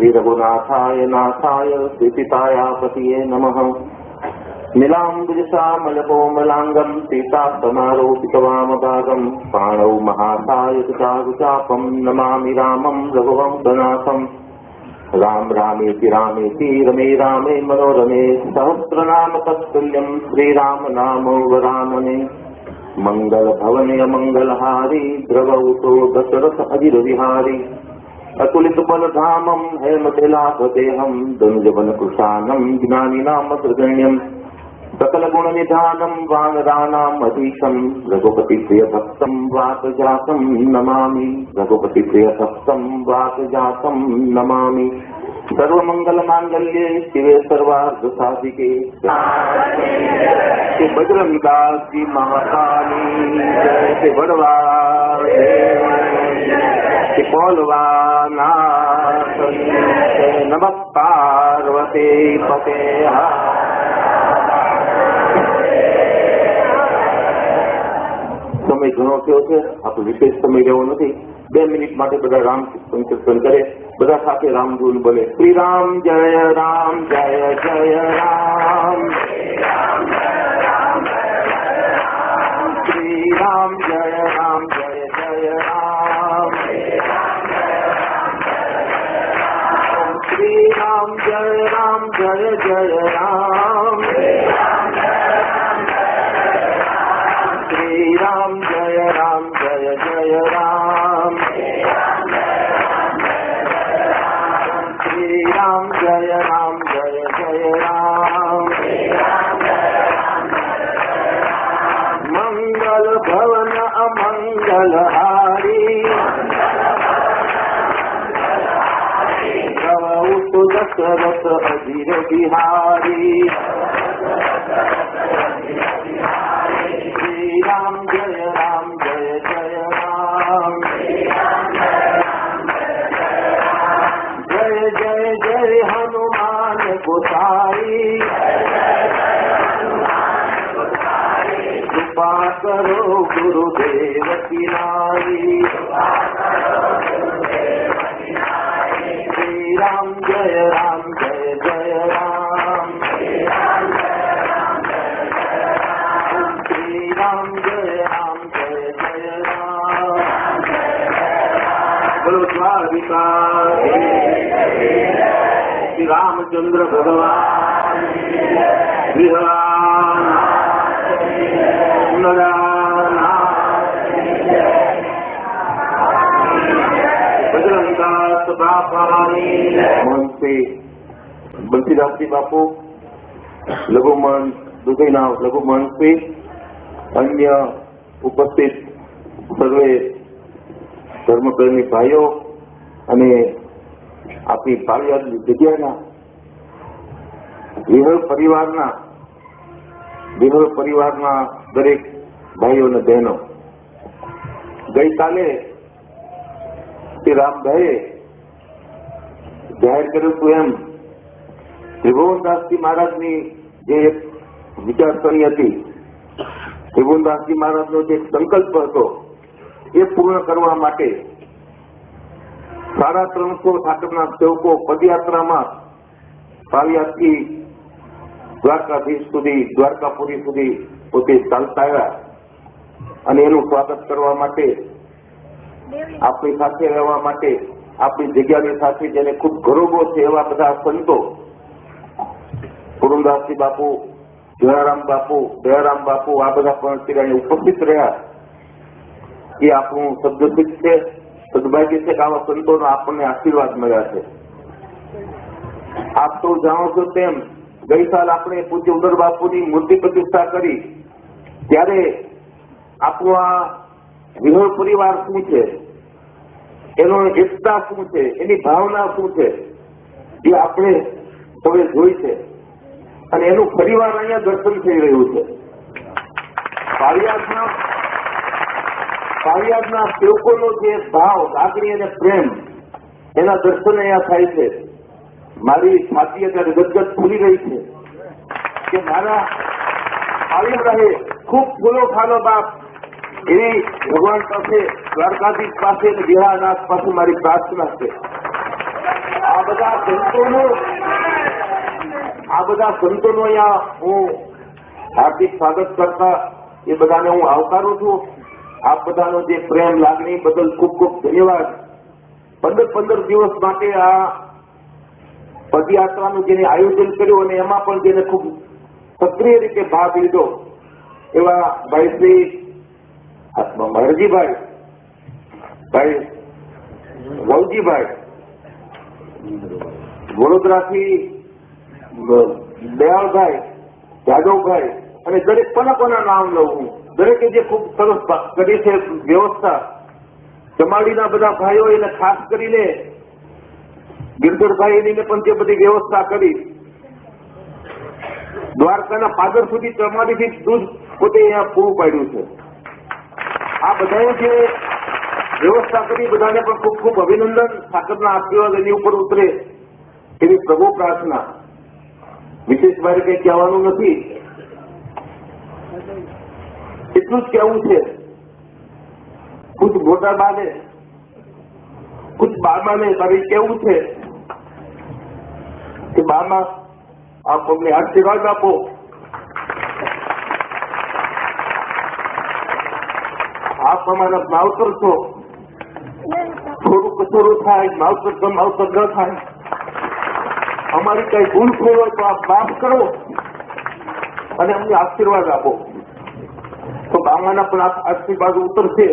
श्रीरघुनाथाय नाथाय श्रीपितायापतये नमः नीलाम्बुजसामलकोमलाङ्गम् सीतासमारोपितवामभागम् पाणौ महासाय चारुचापम् नमामि रामम् रघुवंशनाथम् राम रामेति रामेति रमे रामे मनोरमे सहस्रनाम तत्तुल्यम् श्रीराम नाम वरानने मङ्गल भवने मङ्गलहारी द्रवौतो दशरथ अजिरविहारी अतुलित बलधामम् हेमतिलाभदेहम् दनुजवन कृशानम् ज्ञानिनामग्रगण्यम् सकल गुण निधानम् वानराणाम् अधीशम् रघुपति प्रिय भक्तम् वातजातम् नमामि रघुपति प्रिय भक्तम् वातजातम् नमामि सर्वमंगल मांगल्ये शिवे सर्वार्थ साधिके श्री बजरंग दास जी महाकाली जय श्री बड़वा હરિ બોલવાના નમ પાર્વતી પતે સમય ઘણો થયો છે, આપણે વિશેષ સમય લેવો નથી. બે મિનિટ માટે બધા રામ સંકીર્તન કરે, બધા સાથે રામધૂન બોલે. શ્રી રામ જય રામ, જય જય રામ. શ્રી રામ જય રામ राम, जय राम, जय जय राम। श्री राम जय राम, जय जय राम। श्री राम जय राम, जय जय राम। मंगल भवन अमंगल हारी। दशरथ अजीर बिहारी श्री राम जय राम जय जय राम। जय जय जय हनुमान गोसाई। कृपा करो गुरुदेव की नारी। बोलो द्वारिका श्री रामचंद्र भगवान બજરંગદાસ બાપાની મોહનસિંહ બંસીદાસજી બાપુ લઘુમન દુધઈના લઘુમનસિંહ અન્ય ઉપસ્થિત સર્વે ધર્મપ્રેમી ભાઈઓ અને આપણી પાળિયાદની જગ્યાના વિહળ પરિવારના વિહળ પરિવારના દરેક ભાઈઓ અને બહેનો. ગઈકાલે શ્રી રામભાઈએ જાહેર કર્યું હતું એમ, ત્રિભુવનદાસજી મહારાજની જે એક વિચારસરણી હતી, ત્રિભુવનદાસજી મહારાજનો જે સંકલ્પ હતો, એ પૂર્ણ કરવા માટે સાડા ત્રણસો ઠાકરના સેવકો પદયાત્રામાં પાલિયાદથી દ્વારકાધીશ સુધી, દ્વારકાપુરી સુધી પોતે ચાલતા આવ્યા. અને એનું સ્વાગત કરવા માટે આપણી સાથે રહેવા માટે, આપણી જગ્યાની સાથે જેને ખૂબ ગૌરવો છે એવા બધા સંતો પૂરણદાસજી બાપુ જયારામ બાપુ, દયારામ બાપુ, આ બધા પણ ઉપસ્થિત રહ્યા. એ આપણું સદગતિક છે. સદભાગ્ય છે કે આવા સંતોનો આપણને આશીર્વાદ મળ્યા છે. આપ તો જાણો છો તેમ, ગઈ સાલ આપણે પૂજ્ય ઉદર બાપુની મૂર્તિ પ્રતિષ્ઠા કરી, ત્યારે આપણું આ વિહોળ પરિવાર શું છે? એનો એકતા શું છે? એની ભાવના શું છે? એ આપણે હવે જોઈ છે. અને એનું પરિવાર અહીંયા દર્શન થઈ રહ્યું છે. પાળિયાદના પાળિયાદના સેવકોનો જે ભાવ, લાગણી અને પ્રેમ, એના દર્શન અહીંયા થાય છે. મારી છાતી અત્યારે ગદગદ ખુલી રહી છે કે મારા પાળિયાદ રહે ખૂબ ફૂલો ખાલો બાપ. એવી ભગવાન પાસે, દ્વારકાધીશ પાસે અને બિહારનાથ પાસે મારી પ્રાર્થના છે. આ બધા સંતોનો, આ બધા સંતોનો અહીંયા હું હાર્દિક સ્વાગત કરતા એ બધાને હું આવકારું છું. આપ બધાનો જે પ્રેમ, લાગણી બદલ ખૂબ ખૂબ ધન્યવાદ. પંદર પંદર દિવસ માટે આ પદયાત્રાનું જેને આયોજન કર્યું અને એમાં પણ જેને ખૂબ સક્રિય રીતે ભાગ લીધો, એવા ભાઈ શ્રી હરજીભાઈ ભાઈ વવજીભાઈ વડોદરાથી દયાળભાઈ, જાદવભાઈ અને દરેક કોના કોના નામ લઉં હું? દરેકે જે ખૂબ સરસ કરી છે વ્યવસ્થા ચમાડીના બધા ભાઈઓ એને ખાસ કરીને ગિરધરભાઈ એની પણ જે બધી વ્યવસ્થા કરી, દ્વારકાના પાદર સુધી ચમાડીથી દૂધ પોતે અહીંયા પૂરું પાડ્યું છે. આ બધાએ જે વ્યવસ્થા કરી, બધાને પણ ખૂબ ખૂબ અભિનંદન, ઠાકરના આશીર્વાદ એની ઉપર ઉતરે એવી પ્રભુ પ્રાર્થના. વિશેષ મારે કઈ કહેવાનું નથી. એટલું જ કેવું છે. ખુદ મોટા બાને ખુદ બાબાને મારે કેવું છે? કે બાબા આપ અમને આશીર્વાદ આપો. આપ અમારા માવતર છો. થોડું કચોરું થાય, માવતર તો માવતર ન થાય. અમારી કઈ ભૂલ થઈ હોય તો આપ માફ કરો. અને અમને આશીર્વાદ આપો. તો બામાના પણ આજની બાજુ ઉતરશે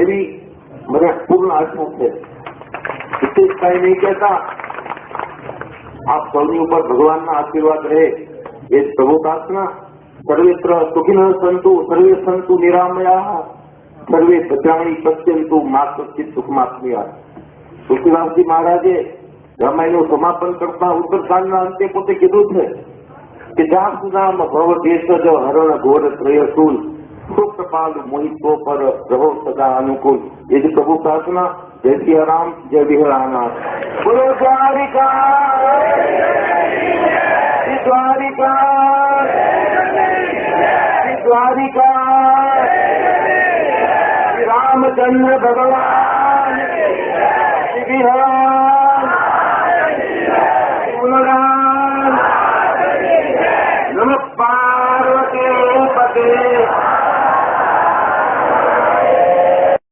એવી મને પૂર્ણ આશા છે. વિશેષ કઈ નહીં કહેતા. આપ સૌની ઉપર ભગવાનના આશીર્વાદ રહે. એ પ્રભુ પ્રાર્થના. સર્વેત્ર સુખિન સંતુ, સર્વે સંતુ નિરામયા. સર્વે ભદ્રાણી પશ્યંતુ મા કચ્છિત સુખમાત્મિયા. તુલસીદાસજી મહારાજે રામાયણનું સમાપન કરતા ઉત્તરકાંડના અંતે પોતે કીધું છે. કે જામ સુનામ ભવ દેશજ હરણ ઘોર ત્રયસુલ સુખપાલ મોહિતો પર રહો સદા અનુકૂળ. એ જ પ્રભુ પ્રાર્થના. જય સિયારામ રામ, જય વિહળાનાથ બોલો, દ્વારિકા દ્વારિકા દ્વારિકા રામચંદ્ર ભગવાન.